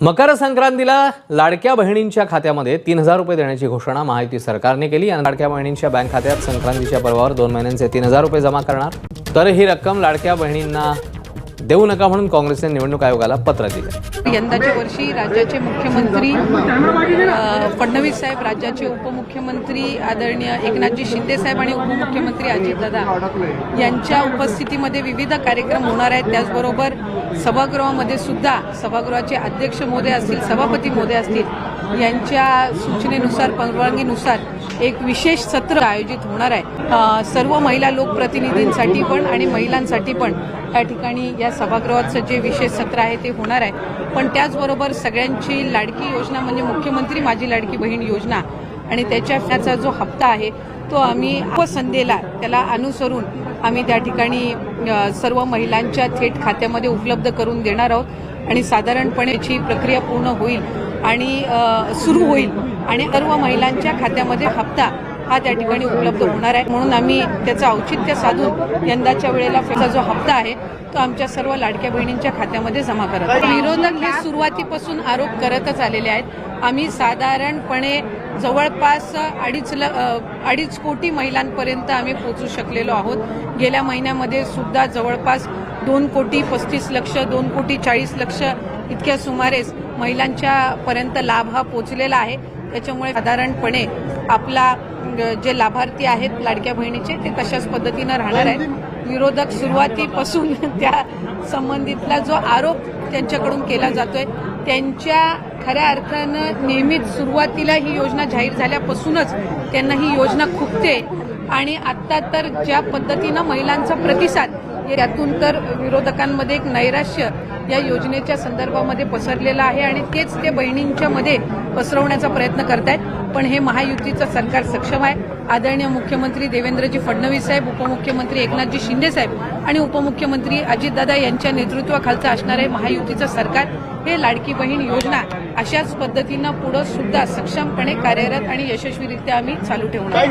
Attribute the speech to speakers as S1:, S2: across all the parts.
S1: मकर संक्रांतीला लाडक्या बहिणींच्या खात्यामध्ये तीन हजार रुपये देण्याची घोषणा महायुती सरकारने केली आणि लाडक्या बहिणींच्या बँक खात्यात संक्रांतीच्या पर्वावर दोन महिन्यांचे तीन हजार रुपये जमा करणार. तर ही रक्कम लाडक्या बहिणींना देऊ नका म्हणून काँग्रेसने निवडणूक आयोगाला पत्र दिले.
S2: यंदाच्या वर्षी राज्याचे मुख्यमंत्री फडणवीस साहेब राज्याचे उपमुख्यमंत्री आदरणीय एकनाथजी शिंदे साहेब आणि उपमुख्यमंत्री अजितदादा यांच्या उपस्थितीमध्ये विविध कार्यक्रम होणार आहेत. त्याचबरोबर सभागृहामध्ये सुद्धा सभागृहाचे अध्यक्ष मोदे असतील सभापती मोदे असतील यांच्या सूचनेनुसार परवानगीनुसार एक विशेष सत्र आयोजित होणार आहे. सर्व महिला लोकप्रतिनिधींसाठी पण आणि महिलांसाठी पण त्या ठिकाणी या सभागृहाचं जे विशेष सत्र आहे ते होणार आहे. पण त्याचबरोबर सगळ्यांची लाडकी योजना म्हणजे मुख्यमंत्री माझी लाडकी बहीण योजना आणि त्याच्या त्याचा जो हप्ता आहे तो आम्ही संध्येला त्याला अनुसरून आम्ही त्या ठिकाणी सर्व महिलांच्या थेट खात्यामध्ये उपलब्ध करून देणार आहोत आणि साधारणपणे याची प्रक्रिया पूर्ण होईल आणि सुरू होईल. आणि सर्व महिलांच्या खात्यामध्ये हप्ता हा त्या ठिकाणी उपलब्ध होणार आहे. म्हणून आम्ही त्याचं औचित्य साधून यंदाच्या वेळेला त्याचा जो हप्ता आहे तो आमच्या सर्व लाडक्या बहिणींच्या खात्यामध्ये जमा करत विरोधक हे सुरुवातीपासून आरोप करतच आलेले आहेत. आम्ही साधारणपणे जवळपास अडीच ल अडीच कोटी महिलांपर्यंत आम्ही पोचू शकलेलो आहोत. गेल्या महिन्यामध्ये सुद्धा जवळपास दोन कोटी पस्तीस लक्ष दोन कोटी चाळीस लक्ष इतक्या सुमारेस महिलांच्या पर्यंत लाभ हा पोचलेला आहे. त्याच्यामुळे साधारणपणे आपला जे लाभार्थी आहेत लाडक्या बहिणीचे ते तशाच पद्धतीनं राहणार आहेत. विरोधक सुरुवातीपासून त्या संबंधितला जो आरोप त्यांच्याकडून केला जातोय त्यांच्या खऱ्या अर्थानं नेहमीच सुरुवातीला ही योजना जाहीर झाल्यापासूनच त्यांना ही योजना खुपते. आणि आत्ता तर ज्या पद्धतीनं महिलांचा प्रतिसाद यातून तर विरोधकांमध्ये एक नैराश्य या योजनेच्या संदर्भामध्ये पसरलेलं आहे आणि तेच ते बहिणींच्या मध्ये पसरवण्याचा प्रयत्न करतायत. पण हे महायुतीचं सरकार सक्षम आहे. आदरणीय मुख्यमंत्री देवेंद्रजी फडणवीस साहेब उपमुख्यमंत्री एकनाथजी शिंदे साहेब आणि उपमुख्यमंत्री अजितदादा यांच्या नेतृत्वाखालचं असणारे महायुतीचं सरकार. हे लाडकी बहीण योजना अशाच पद्धतीनं पुढं सुद्धा सक्षमपणे कार्यरत आणि यशस्वीरित्या आम्ही चालू ठेवणार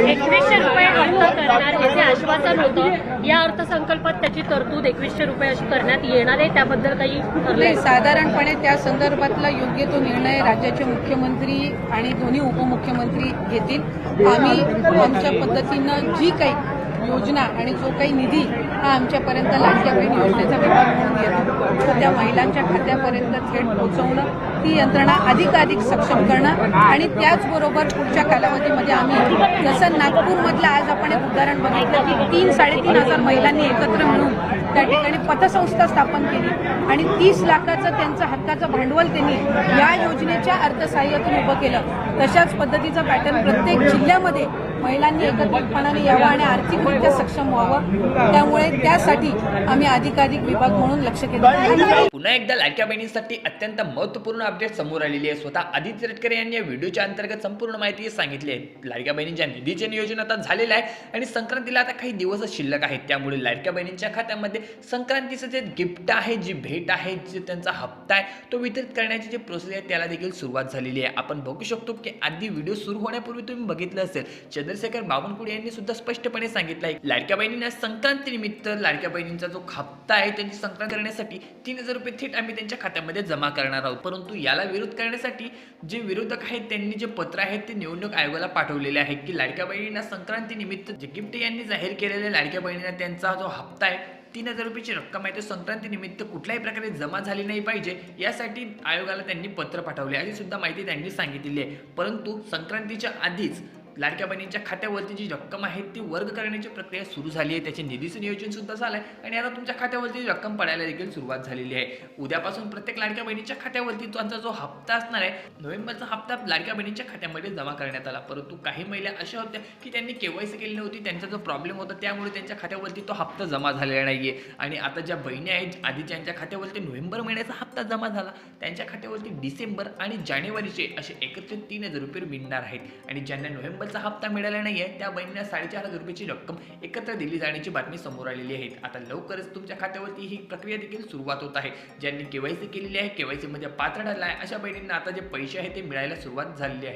S3: एकवीसशे रुपये अर्थ करणार याचे आश्वासन होतं या अर्थसंकल्पात त्याची तरतूद एकवीसशे रुपये अशी करण्यात येणार आहे त्याबद्दल काही
S2: नाही साधारणपणे त्या संदर्भातला योग्य तो निर्णय राज्याचे मुख्यमंत्री आणि दोन्ही उपमुख्यमंत्री घेतील. आम्ही आमच्या पद्धतीनं जी काही योजना आणि जो काही निधी हा आमच्यापर्यंत लाडक्या बहीण योजनेचा विभाग म्हणून येतो तर त्या महिलांच्या खात्यापर्यंत थेट पोहोचवणं ती यंत्रणा अधिकाधिक सक्षम करणं आणि त्याचबरोबर पुढच्या कालावधीमध्ये आम्ही जसं नागपूरमधलं आज आपण एक उदाहरण बघितलं की तीन साडेतीन हजार महिलांनी एकत्र मिळून त्या ठिकाणी पतसंस्था स्थापन केली आणि तीस लाखाचं त्यांचं हक्काचं भांडवल त्यांनी या योजनेच्या अर्थसहाय्यातून उभं केलं. तशाच पद्धतीचं पॅटर्न प्रत्येक जिल्ह्यामध्ये महिलांनी एकत्रितपणाने यावं आणि आर्थिकरित्या सक्षम व्हावं. त्यामुळे त्यासाठी आम्ही अधिकाधिक विभाग म्हणून लक्ष केलं.
S4: पुन्हा एकदा लाडक्या बहिणींसाठी अत्यंत महत्त्वपूर्ण अपडेट समोर आलेली आहे. स्वतः आदित्य रेटकर यांनी या व्हिडिओच्या अंतर्गत संपूर्ण माहिती सांगितली आहे. लाडक्या बहिणींच्या निधीचे नियोजन आता झालेलं आहे आणि संक्रांतीला आता काही दिवस शिल्लक आहेत. त्यामुळे लाडक्या बहिणींच्या खात्यामध्ये संक्रांतीचं जे गिफ्ट आहे जी भेट आहे जे त्यांचा हप्ता आहे तो वितरित करण्याची जी प्रोसेस आहे त्याला देखील सुरुवात झालेली आहे. आपण बघू शकतो की आधी व्हिडिओ सुरू होण्यापूर्वी तुम्ही बघितलं असेल. चंद्रशेखर बावनकुळे यांनी सुद्धा स्पष्टपणे सांगितलं आहे. लाडक्या बहिणींना संक्रांती निमित्त लाडक्या बहिणींचा जो हप्ता आहे त्यांची संक्रांत करण्यासाठी तीन हजार रुपये थेट आम्ही त्यांच्या खात्यामध्ये जमा करणार आहोत. परंतु याला विरोध करण्यासाठी जे विरोधक आहेत त्यांनी जे पत्र आहेत ते निवडणूक आयोगाला पाठवलेले आहे की लाडक्या बहिणींना संक्रांती निमित्त जे गिफ्ट यांनी जाहीर केलेले लाडक्या बहिणींना त्यांचा जो हप्ता आहे तीन हजार रुपयाची रक्कम आहे ते संक्रांती निमित्त कुठल्याही प्रकारे जमा झाली नाही पाहिजे यासाठी आयोगाला त्यांनी पत्र पाठवले अशी सुद्धा माहिती त्यांनी सांगितलेली आहे. परंतु संक्रांतीच्या आधीच लाडक्या बहिणींच्या खात्यावरती जी रक्कम आहे ती वर्ग करण्याची प्रक्रिया सुरू झाली आहे. त्याचे निधीचं नियोजन सुद्धा झालं आहे आणि आता तुमच्या खात्यावरती रक्कम पडायला देखील सुरुवात झालेली आहे. उद्यापासून प्रत्येक लाडक्या बहिणीच्या खात्यावरती त्यांचा जो हप्ता असणार आहे नोव्हेंबरचा हप्ता लाडक्या बहिणीच्या खात्यामध्ये जमा करण्यात आला. परंतु काही महिला अशा होत्या की त्यांनी केवायसी केली नव्हती त्यांचा जो प्रॉब्लेम होता त्यामुळे त्यांच्या खात्यावरती तो हप्ता जमा झालेला नाहीये. आणि आता ज्या बहिणी आहेत आधी ज्यांच्या खात्यावरती नोव्हेंबर महिन्याचा हप्ता जमा झाला. त्यांच्या खात्यावरती डिसेंबर आणि जानेवारीचे असे एकत्रित तीन हजार रुपये मिळणार आहेत. आणि ज्यांना नोव्हेंबर नोव्हेंबरचा हप्ता मिळाला नाही आहे त्या बहिणींना साडेचार हजार रुपयाची रक्कम एकत्र दिली जाण्याची बातमी समोर आलेली आहे. आता लवकरच तुमच्या खात्यावरती ही प्रक्रिया देखील सुरुवात होत आहे. ज्यांनी केवायसी केलेली आहे केवायसीमध्ये पात्र ठरला आहे अशा बहिणींना आता जे पैसे आहे ते मिळायला सुरुवात झालेली आहे.